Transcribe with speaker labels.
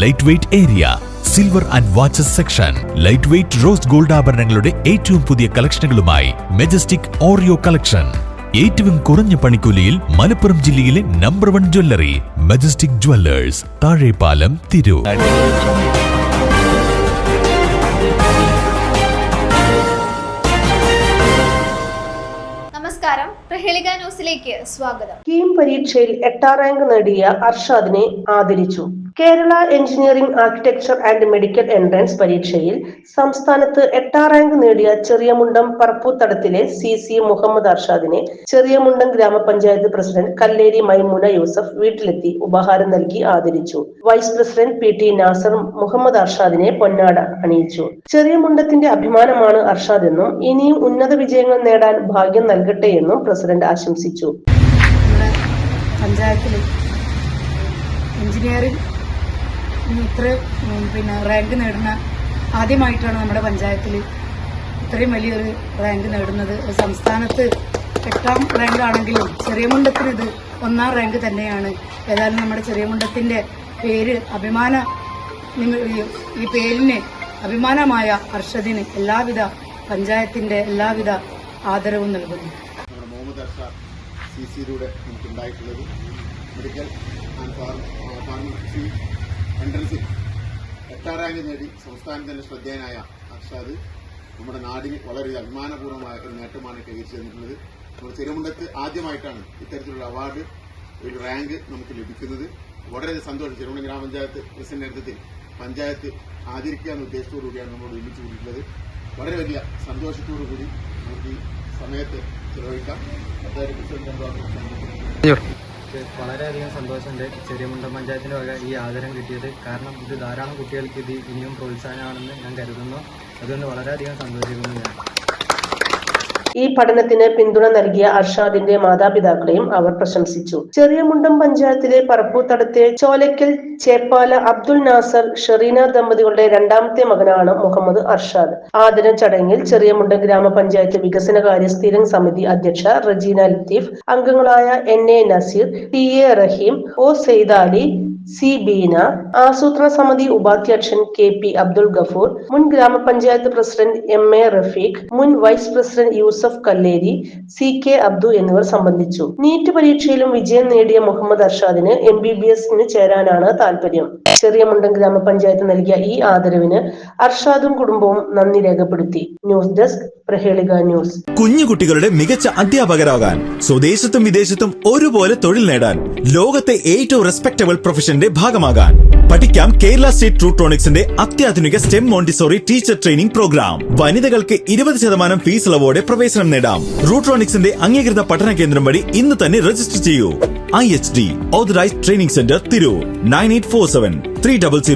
Speaker 1: Light weight area silver and watches section light weight rose gold ആഭരണങ്ങളുടെ ഏറ്റവും പുതിയ കളക്ഷനുകളുമായി majestic Oreo collection ഏറ്റവും കുറഞ്ഞ പണിക്കൂലിയിൽ മലപ്പുറം ജില്ലയിലെ number one jewellery Majestic Jewellers Thazhepalam Tirur.
Speaker 2: നമസ്കാരം. പ്രഹേളിക ന്യൂസിലേക്ക് സ്വാഗതം.
Speaker 3: കീം പരീക്ഷയിൽ എട്ടാം റാങ്ക് നേടിയ അർഷാദിനെ ആദരിച്ചു. Kerala engineering architecture and medical entrance പരീക്ഷയിൽ സംസ്ഥാനത്ത് എട്ടാം റാങ്ക് നേടിയ ചെറിയമുണ്ടം പറപ്പൂത്തടത്തിലെ സി സി മുഹമ്മദ് അർഷാദിനെ ചെറിയമുണ്ടം ഗ്രാമപഞ്ചായത്ത് പ്രസിഡന്റ് കല്ലേരി മൈമുന യൂസഫ് വീട്ടിലെത്തി ഉപഹാരം നൽകി ആദരിച്ചു. Vice president P T Nasar Muhammad അർഷാദിനെ പൊന്നാട അണിയിച്ചു. ചെറിയമുണ്ടത്തിന്റെ അഭിമാനമാണ് അർഷാദ് എന്നും ഇനിയും ഉന്നത വിജയങ്ങൾ നേടാൻ ഭാഗ്യം നൽകട്ടെ എന്നും പ്രസിഡന്റ് ആശംസിച്ചു.
Speaker 4: പഞ്ചായത്തിലെ എഞ്ചിനീയറിംഗ് ഇത്ര പിന്നെ റാങ്ക് നേടുന്ന ആദ്യമായിട്ടാണ് നമ്മുടെ പഞ്ചായത്തിൽ ഇത്രയും വലിയൊരു റാങ്ക് നേടുന്നത്. സംസ്ഥാനത്ത് എട്ടാം റാങ്ക് ആണെങ്കിലും ചെറിയമുണ്ടത്തിന് ഇത് ഒന്നാം റാങ്ക് തന്നെയാണ്. ഏതായാലും നമ്മുടെ ചെറിയ മുണ്ടത്തിന്റെ പേര് അഭിമാന ഈ- പേരിന് അഭിമാനമായ ഹർഷദിന് എല്ലാവിധ പഞ്ചായത്തിന്റെ എല്ലാവിധ ആദരവും നൽകുന്നു.
Speaker 5: സി സിയിലൂടെ നമുക്കുണ്ടായിട്ടുള്ളത്. മെഡിക്കൽ ആൻഡ് ഫാർമസി എൻട്രൻസിൽ എട്ടാം റാങ്ക് നേടി സംസ്ഥാനത്തിന്റെ ശ്രദ്ധേയനായ അർഷാദ് നമ്മുടെ നാടിന് വളരെ അഭിമാനപൂർവമായ ഒരു നേട്ടമാണ് കൈവരിച്ചു തന്നിട്ടുള്ളത്. നമ്മുടെ ചെറുമുണ്ടത്ത് ആദ്യമായിട്ടാണ് ഇത്തരത്തിലുള്ള അവാർഡ് ഒരു റാങ്ക് നമുക്ക് ലഭിക്കുന്നത്. വളരെ സന്തോഷം ചെറുമുണ്ട ഗ്രാമപഞ്ചായത്ത് പ്രസിഡന്റ് നേതൃത്വത്തിൽ പഞ്ചായത്ത് ആദരിക്കുക എന്ന ഉദ്ദേശത്തോടു കൂടിയാണ് നമ്മളോട് ഒരുമിച്ച് കൂടിയിട്ടുള്ളത്. വളരെ വലിയ സന്തോഷത്തോടു കൂടി നമുക്ക് ഈ സമയത്ത് ചെലവഴിക്കാം. അതായത് പ്രസിഡന്റ്
Speaker 6: വളരെയധികം സന്തോഷമുണ്ട്. ചെറിയമുണ്ടം പഞ്ചായത്തിന്റെ വക ഈ ആദരം കിട്ടിയത്. കാരണം ഇത് ധാരാളം കുട്ടികൾക്ക് ഇത് ഇനിയും പ്രോത്സാഹനമാണെന്ന് ഞാൻ കരുതുന്നു. അതുകൊണ്ട് വളരെയധികം സന്തോഷിക്കുന്നു ഞാൻ.
Speaker 3: ഈ പഠനത്തിന് പിന്തുണ നൽകിയ അർഷാദിന്റെ മാതാപിതാക്കളെയും അവർ പ്രശംസിച്ചു. ചെറിയ മുണ്ടം പഞ്ചായത്തിലെ പറപ്പൂത്തടത്തെ ചോലയ്ക്കൽ ചേപ്പാല അബ്ദുൽ നാസർ ഷെറീന ദമ്പതികളുടെ രണ്ടാമത്തെ മകനാണ് മുഹമ്മദ് അർഷാദ്. ആദര ചടങ്ങിൽ ചെറിയമുണ്ടം ഗ്രാമപഞ്ചായത്ത് വികസനകാര്യ സ്ഥിരം സമിതി അധ്യക്ഷ റജീന ലത്തീഫ് അംഗങ്ങളായ N A Naseer T A Raheem O Saidali C Beena ആസൂത്രണ സമിതി ഉപാധ്യക്ഷൻ കെ പി അബ്ദുൾ ഗഫൂർ മുൻ ഗ്രാമപഞ്ചായത്ത് പ്രസിഡന്റ് എം എ റഫീഖ് മുൻ vice president Yusuf Kalleri C K Abdu എന്നിവർ സംബന്ധിച്ചു. നീറ്റ് പരീക്ഷയിലും വിജയം നേടിയ മുഹമ്മദ് അർഷാദിന് എം ബി ബി എസിന് ചേരാനാണ് താല്പര്യം ചെറിയമുണ്ടം ഗ്രാമപഞ്ചായത്ത് നൽകിയ ഈ ആദരവിന് അർഷാദും കുടുംബവും നന്ദി രേഖപ്പെടുത്തി. News desk Prahelika news.
Speaker 7: കുഞ്ഞുകുട്ടികളുടെ മികച്ച അധ്യാപകരാകാൻ സ്വദേശത്തും വിദേശത്തും ഒരുപോലെ തൊഴിൽ നേടാൻ ലോകത്തെ ഏറ്റവും റെസ്പെക്ടബിൾ പ്രൊഫഷന്റെ ഭാഗമാകാൻ. പഠിക്കാം കേരള സ്റ്റേറ്റ് ട്രൂട്രോണിക്സിന്റെ അത്യാധുനിക STEM Montessori teacher training programme. വനിതകൾക്ക് ഇരുപത് ശതമാനം ഫീസ് ഇളവോടെ പ്രവേശനം നേടാം. റൂട്രോണിക്സിന്റെ അംഗീകൃത പഠന കേന്ദ്രം വഴി ഇന്ന് തന്നെ രജിസ്റ്റർ ചെയ്യൂ. I H D authorised training centre Tirur. Nine eight four seven. three double C.